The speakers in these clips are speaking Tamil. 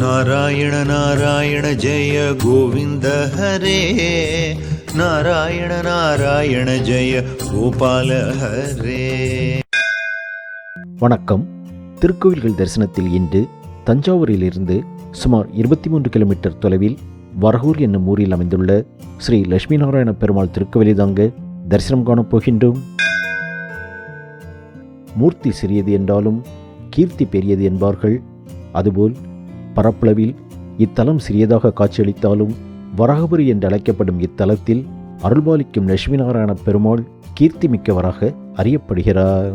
ನಾರಾಯಣ ನಾರಾಯಣ ಜಯ ಗೋವಿಂದ ಹರೇ ನಾರಾಯಣ ನಾರಾಯಣ ಜಯ ಗೋಪಾಲ ಹರೇ வணக்கம் திருக்கோவில்கள் தரிசனத்தில் இன்று தஞ்சாவூரிலிருந்து சுமார் இருபத்தி மூன்று கிலோமீட்டர் தொலைவில் வரகூர் என்னும் ஊரில் அமைந்துள்ள ஸ்ரீ லட்சுமி நாராயண பெருமாள் திருக்கோவிலை தாங்க தரிசனம் காணப் போகின்றோம் மூர்த்தி சிறியது என்றாலும் கீர்த்தி பெரியது என்பார்கள் அதுபோல் பரப்பளவில் இத்தலம் சிறியதாக காட்சியளித்தாலும் வரகபுரி என்று அழைக்கப்படும் இத்தலத்தில் அருள்பாலிக்கும் லட்சுமி நாராயண பெருமாள் கீர்த்தி மிக்கவராக அறியப்படுகிறார்.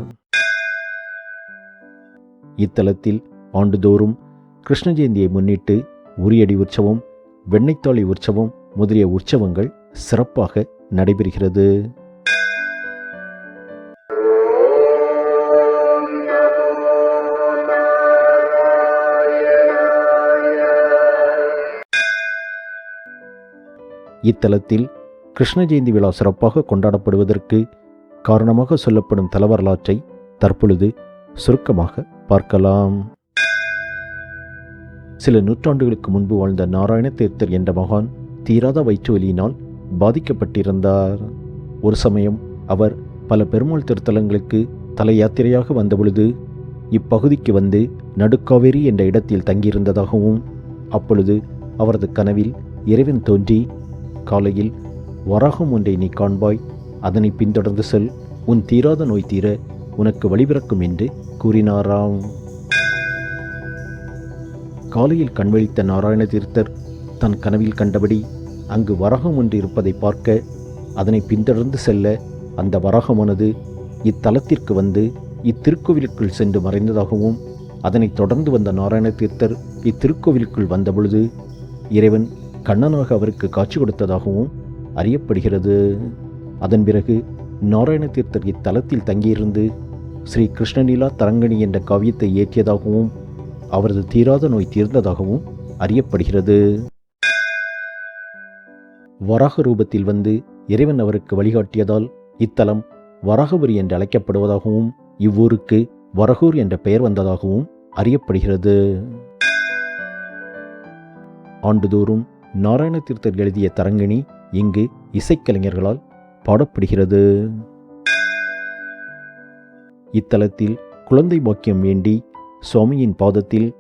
இத்தலத்தில் ஆண்டுதோறும் கிருஷ்ண ஜெயந்தியை முன்னிட்டு உரியடி உற்சவம் வெண்ணைத்தாளி உற்சவம் முதலிய உற்சவங்கள் சிறப்பாக நடைபெறுகிறது. இத்தலத்தில் கிருஷ்ண ஜெயந்தி விழா சிறப்பாக கொண்டாடப்படுவதற்கு காரணமாக சொல்லப்படும் தலவரலாற்றை தற்பொழுது சுருக்கமாக பார்க்கலாம். சில நூற்றாண்டுகளுக்கு முன்பு வாழ்ந்த நாராயண தீர்த்தர் என்ற மகான் தீராத வயிற்று வலியினால் பாதிக்கப்பட்டிருந்தார். ஒரு சமயம் அவர் பல பெருமாள் திருத்தலங்களுக்கு தல யாத்திரையாக வந்தபொழுது இப்பகுதிக்கு வந்து நடுக்காவேரி என்ற இடத்தில் தங்கியிருந்ததாகவும் அப்பொழுது அவரது கனவில் இறைவன் தோன்றி காலையில் வராகம் ஒன்றை நீ காண்பாய் அதனை பின்தொடர்ந்து செல் உன் தீராத நோய் தீர உனக்கு வழிபிறக்கும் என்று கூறினாராம். காலையில் கண்வழித்த நாராயண தீர்த்தர் தன் கனவில் கண்டபடி அங்கு வரகம் ஒன்று இருப்பதை பார்க்க அதனை பின்தொடர்ந்து செல்ல அந்த வரகமானது இத்தலத்திற்கு வந்து இத்திருக்கோவிலுக்குள் சென்று மறைந்ததாகவும் அதனைத் தொடர்ந்து வந்த நாராயண தீர்த்தர் இத்திருக்கோவிலுக்குள் வந்தபொழுது இறைவன் கண்ணனாக அவருக்கு காட்சி கொடுத்ததாகவும் அறியப்படுகிறது. அதன் பிறகு நாராயண தீர்த்தர் இத்தலத்தில் தங்கியிருந்து ஸ்ரீ கிருஷ்ணலீலா தரங்கணி என்ற காவியத்தை இயற்றியதாகவும் அவரது தீராத நோய் தீர்ந்ததாகவும் அறியப்படுகிறது. வராக ரூபத்தில் வந்து இறைவன் அவருக்கு வழிகாட்டியதால் இத்தலம் வராகபுரி என்று அழைக்கப்படுவதாகவும் இவ்வூருக்கு வரகூர் என்ற பெயர் வந்ததாகவும் அறியப்படுகிறது. ஆண்டுதோறும் நாராயண தீர்த்தர் எழுதிய தரங்கிணி இங்கு இசைக்கலைஞர்களால் பாடப்படுகிறது. இத்தலத்தில் குழந்தை பாக்கியம் வேண்டி சுவாமியின் பாதத்தில்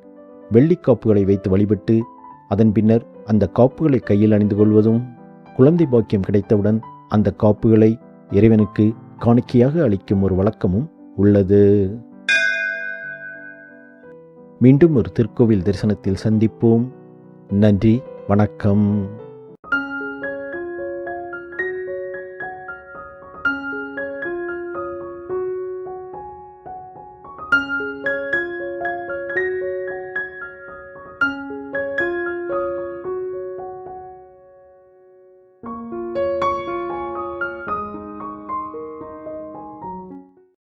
வெள்ளிக்காப்புகளை வைத்து வழிபட்டு அதன் பின்னர் அந்த காப்புகளை கையில் அணிந்து கொள்வதும் குழந்தை பாக்கியம் கிடைத்தவுடன் அந்த காப்புகளை இறைவனுக்கு காணிக்கையாக அளிக்கும் ஒரு வழக்கமும் உள்ளது. மீண்டும் ஒரு திருக்கோவில் தரிசனத்தில் சந்திப்போம். நன்றி. வணக்கம்.